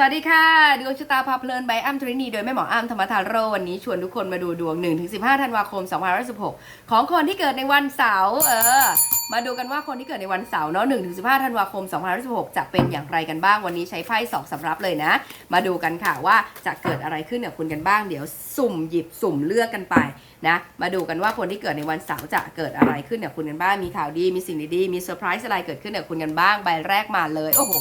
สวัสดีค่ะ ดวงชะตาพาเพลินใบอ้ำทรินีโดยแม่หมออ้ำธรรมทารโรวันนี้ชวนทุกคนมาดูดวง 1-15 ธันวาคม 2516 ของคนที่เกิดในวันเสาร์เออ มาดูกันว่าคนที่เกิดในวันเสาร์เนาะ1-15 ธันวาคม 2516 จะเป็นอย่างไรกันบ้างวันนี้ใช้ไพ่สองสำรับเลยนะ มาดูกันค่ะว่าจะเกิดอะไรขึ้นกับคุณกันบ้าง เดี๋ยวสุ่มหยิบสุ่มเลือกกันไปนะ มาดูกันว่าคนที่เกิดในวันเสาร์จะเกิดอะไรขึ้นกับคุณกันบ้างมีข่าวดีมีสิ่งดีๆมีเซอร์ไพรส์อะไรเกิดขึ้นกับคุณกันบ้างใบแรกมาเลยโอ้โห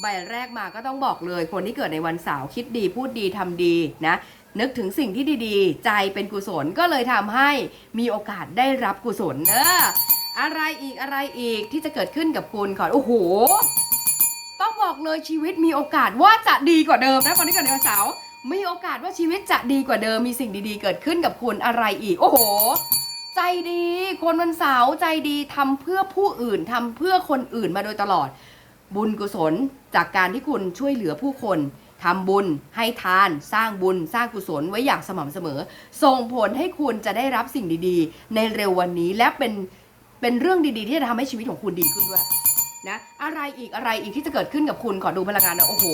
ใบแรกมาก็ต้องบอกเลย คนที่เกิดในวันเสาร์คิดดีพูดดีทำดีนะนึกถึงสิ่งที่ดีๆ ใจเป็นกุศลก็เลยทำให้มีโอกาสได้รับกุศลเอออะไรอีกอะไรอีกที่จะเกิดขึ้นกับคุณขอโอ้โหต้องบอกเลยชีวิตมีโอกาสว่าจะดีกว่าเดิมนะคนที่เกิดในวันเสาร์มีโอกาสว่าชีวิตจะดีกว่าเดิมมีสิ่งดีๆ เกิดขึ้นกับคุณอะไรอีก โอ้โห ใจดี คนวันเสาร์ใจดีทำเพื่อผู้อื่นทำเพื่อคนอื่นมาโดยตลอด บุญกุศลจากการที่คุณช่วยเหลือผู้คนทำบุญให้ทานสร้างบุญสร้างกุศลไว้อย่างสม่ำเสมอ ส่งผลให้คุณจะได้รับสิ่งดีๆ ในเร็ววันนี้และเป็นเป็นเรื่องดีๆ ที่จะทำให้ชีวิตของคุณดีขึ้นด้วยนะอะไรอีกอะไรอีกที่จะเกิดขึ้นกับคุณขอดูพลังงานนะโอ้โห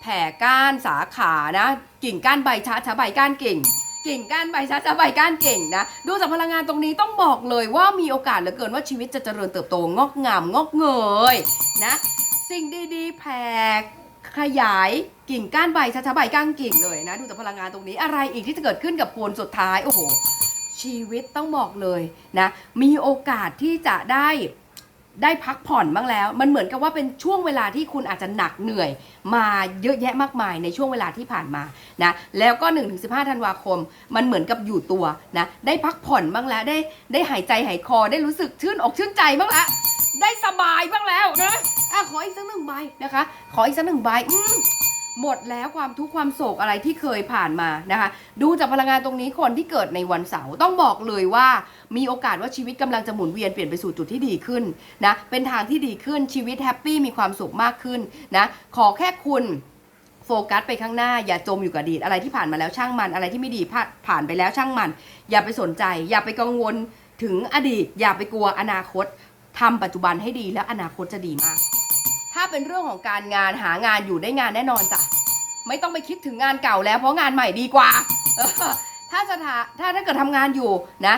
แผ่ก้านสาขานะ กิ่งก้านใบช้าช้าใบก้านกิ่ง กิ่งก้านใบช้าช้าใบก้านเก่งนะ ดูจากพลังงานตรงนี้ต้องบอกเลยว่ามีโอกาสเหลือเกินว่าชีวิตจะเจริญเติบโตงอกงามงอกเงยนะ สิ่งดีๆแผ่ขยายกิ่งก้านใบช้าช้าใบก้านกิ่งเลยนะ ดูจากพลังงานตรงนี้อะไรอีกที่จะเกิดขึ้นกับคุณสุดท้ายโอ้โหชีวิตต้องบอกเลยนะ มีโอกาสที่จะได้ ได้พักผ่อนบ้างแล้ว มันเหมือนกับว่าเป็นช่วงเวลาที่คุณอาจจะหนักเหนื่อย มาเยอะแยะมากมายในช่วงเวลาที่ผ่านมานะแล้วก็ 1-15 ธันวาคม มันเหมือนกับอยู่ตัวนะได้พักผ่อนบ้างแล้วได้ได้หายใจหายคอได้รู้สึกชื่นอกชื่นใจบ้างละได้สบายบ้างแล้วนะอะขออีกสักหนึ่งใบนะคะ ขออีกสักหนึ่งใบอืม หมดแล้วความทุกข์ความโศกอะไรที่เคยผ่านมานะคะ ดูจากพลังงานตรงนี้คนที่เกิดในวันเสาร์ต้องบอกเลยว่ามีโอกาสว่าชีวิตกำลังจะหมุนเวียนเปลี่ยนไปสู่จุดที่ดีขึ้นนะเป็นทางที่ดีขึ้นชีวิตแฮปปี้มีความสุขมากขึ้นนะขอแค่คุณโฟกัสไปข้างหน้าอย่าจมอยู่กับอดีตอะไรที่ผ่านมาแล้วช่างมันอะไรที่ไม่ดีผ่านผ่านไปแล้วช่างมัน อย่าไปสนใจ อย่าไปกังวลถึงอดีต อย่าไปกลัวอนาคตทำปัจจุบันให้ดีแล้วอนาคตจะดีมาก ถ้าเป็นเรื่องของการงานหางานอยู่ได้งานแน่นอนจ้ะ ไม่ต้องไปคิดถึงงานเก่าแล้วเพราะงานใหม่ดีกว่า ถ้าสถาถ้าถ้าเกิดทำงานอยู่นะ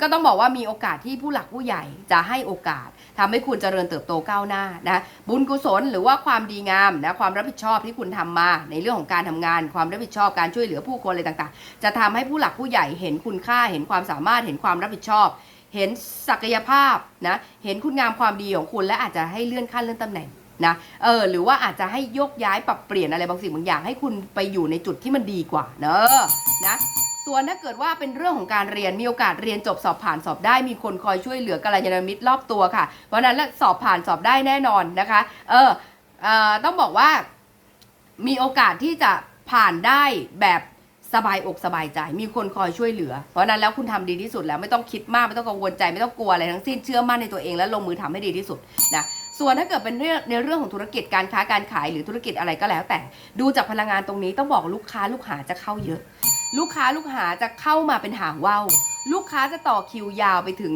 ก็ต้องบอกว่ามีโอกาสที่ผู้หลักผู้ใหญ่จะให้โอกาสทำให้คุณเจริญเติบโตก้าวหน้านะ บุญกุศลหรือว่าความดีงามนะความรับผิดชอบที่คุณทำมา ในเรื่องของการทำงาน ความรับผิดชอบการช่วยเหลือผู้คนอะไรต่างๆ จะทำให้ผู้หลักผู้ใหญ่เห็นคุณค่าเห็นความสามารถเห็นความรับผิดชอบเห็นศักยภาพนะ เห็นคุณงามความดีของคุณและอาจจะให้เลื่อนขั้นเลื่อนตำแหน่ง นะเออหรือว่าอาจจะให้ยกย้ายปรับเปลี่ยนอะไรบางสิ่งบางอย่างให้คุณไปอยู่ในจุดที่มันดีกว่าเนอะนะส่วนถ้าเกิดว่าเป็นเรื่องของการเรียนมีโอกาสเรียนจบสอบผ่านสอบได้มีคนคอยช่วยเหลือกัลยาณมิตรรอบตัวค่ะ เพราะนั้นแล้วสอบผ่านสอบได้แน่นอนนะคะ เออเออต้องบอกว่ามีโอกาสที่จะผ่านได้แบบสบายอกสบายใจ มีคนคอยช่วยเหลือ เพราะนั้นแล้วคุณทำดีที่สุดแล้วไม่ต้องคิดมากไม่ต้องกังวลใจไม่ต้องกลัวอะไรทั้งสิ้นเชื่อมั่นในตัวเองและลงมือทำให้ดีที่สุดนะ ส่วนถ้าเกิดเป็นเรื่องในเรื่องของธุรกิจการค้าการขายหรือธุรกิจอะไรก็แล้ว แต่ดูจากพลังงานตรงนี้ต้องบอกลูกค้าลูกหาจะเข้าเยอะ ลูกค้าลูกหาจะเข้ามาเป็นหางว่าวลูกค้าจะต่อคิวยาวไปถึง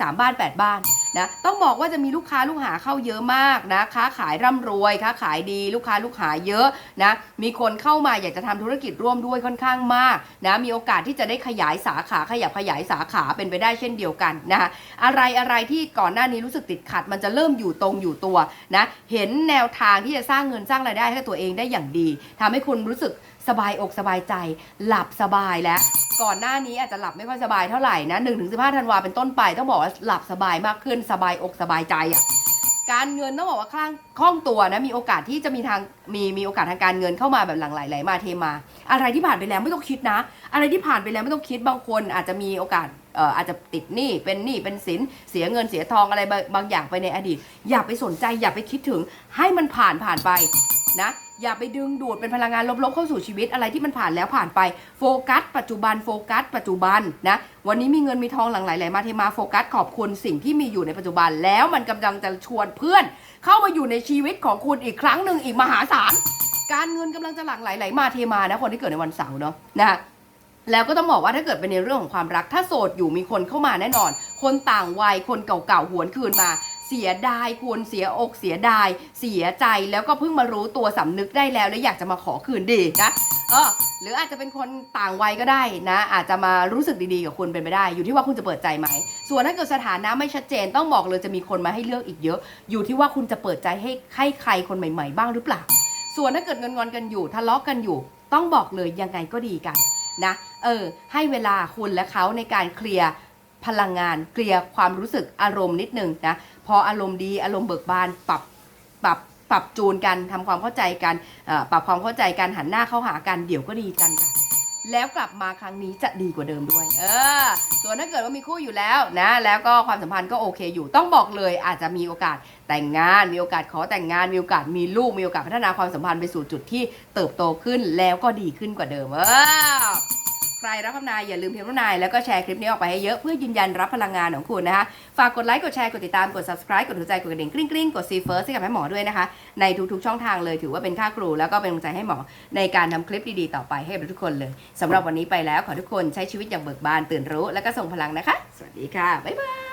สามบ้านแปดบ้าน นะต้องบอกว่าจะมีลูกค้าลูกหาเข้าเยอะมากนะค้าขายร่ำรวยค้าขายดีลูกค้าลูกหาเยอะนะมีคนเข้ามาอยากจะทำธุรกิจร่วมด้วยค่อนข้างมากนะมีโอกาสที่จะได้ขยายสาขาขยับขยายสาขาเป็นไปได้เช่นเดียวกันนะคะอะไรอะไรที่ก่อนหน้านี้รู้สึกติดขัด มันจะเริ่มอยู่ตรงอยู่ตัวนะเห็นแนวทางที่จะสร้างเงินสร้างรายได้ให้ตัวเองได้อย่างดีทำให้คุณรู้สึก สบายอกสบายใจ หลับสบายแล้ว ก่อนหน้านี้อาจจะหลับไม่ค่อยสบายเท่าไหร่นะ1นถึงสิธันวาเป็นต้นไปต้องบอกว่าหลับสบายมากขึ้นสบายอกสบายใจอะ่ะการเงินต้องบอกว่าคล่องคล่องตัวนะมีโอกาสที่จะมีทางมีมีโอกาสทางการเงินเข้ามาแบบหลั่งไหลไหลมาเทมา อะไรที่ผ่านไปแล้วไม่ต้องคิดนะ อะไรที่ผ่านไปแล้วไม่ต้องคิดบางคนอาจจะมีโอกาส อาจจะติดหนี้เป็นหนี้เป็นสินเสียเงินเสียทองอะไรบางอย่างไปในอดีต อย่าไปสนใจอย่าไปคิดถึงให้มันผ่านผ่านไปนะอย่าไปดึงดูดเป็นพลังงานลบๆเข้าสู่ชีวิตอะไรที่มันผ่านแล้วผ่านไปโฟกัส ปัจจุบันโฟกัส ปัจจุบันนะวันนี้มีเงินมีทองหลั่งไหลไหลมาเทมาโฟกัสขอบคุณสิ่งที่มีอยู่ในปัจจุบัน แล้วมันกำลังจะชวนเพื่อน เข้ามาอยู่ในชีวิตของคุณอีกครั้งหนึ่งอีกมหาศาลการเงินกำลังจะหลั่งไหลไหลมาเทมานะคนที่เกิดในวันเสาร์เนาะนะ แล้วก็ต้องบอกว่าถ้าเกิดเป็นในเรื่องของความรัก ถ้าโสดอยู่มีคนเข้ามาแน่นอน คนต่างวัยคนเก่าๆหวนคืนมา เสียดายคุณเสียอกเสียดาย เสียใจแล้วก็เพิ่งมารู้ตัวสำนึกได้แล้ว แล้วอยากจะมาขอคืนดีนะเออหรืออาจจะเป็นคนต่างวัยก็ได้นะ อาจจะมารู้สึกดีๆกับคุณเป็นไปได้ อยู่ที่ว่าคุณจะเปิดใจไหม ส่วนถ้าเกิดสถานะไม่ชัดเจนต้องบอกเลยจะมีคนมาให้เลือกอีกเยอะ อยู่ที่ว่าคุณจะเปิดใจให้ให้ใครคนใหม่ ๆ บ้างหรือเปล่า ส่วนถ้าเกิดงอนๆกันอยู่ทะเลาะกันอยู่ ต้องบอกเลยยังไงก็ดีกัน นะเออให้เวลาคุณและเขาในการเคลียร์พลังงานเคลียร์ความรู้สึกอารมณ์นิดนึงนะพออารมณ์ดีอารมณ์เบิกบานปรับปรับปรับจูนกันทำความเข้าใจกันปรับความเข้าใจกันหันหน้าเข้าหากันเดี๋ยวก็ดีกันค่ะ แล้วกลับมาครั้งนี้จะดีกว่าเดิมด้วย เออ ส่วนถ้าเกิดว่ามีคู่อยู่แล้วนะ แล้วก็ความสัมพันธ์ก็โอเคอยู่ ต้องบอกเลยอาจจะมีโอกาสแต่งงาน มีโอกาสขอแต่งงาน มีโอกาสมีลูก มีโอกาสพัฒนาความสัมพันธ์ไปสู่จุดที่เติบโตขึ้นแล้วก็ดีขึ้นกว่าเดิม เออ ใครรับคำนายอย่าลืมพิมพ์คำนายแล้วก็แชร์คลิปนี้ออกไปให้เยอะเพื่อยืนยันรับพลังงานของคุณนะคะ ฝากกดไลค์กดแชร์กดติดตามกด subscribe กดหัวใจกดกระดิ่งกริ๊งกริ๊งกดซีเฟิร์สให้กับแม่หมอด้วยนะคะ ในทุกๆช่องทางเลยถือว่าเป็นค่าครู แล้วก็เป็นกำลังใจให้หมอในการทำคลิปดีๆต่อไปให้กับทุกคนเลยสำหรับวันนี้ไปแล้วขอทุกคนใช้ชีวิตอย่างเบิกบานตื่นรู้ แล้วก็ส่งพลังนะคะ สวัสดีค่ะบ๊ายบาย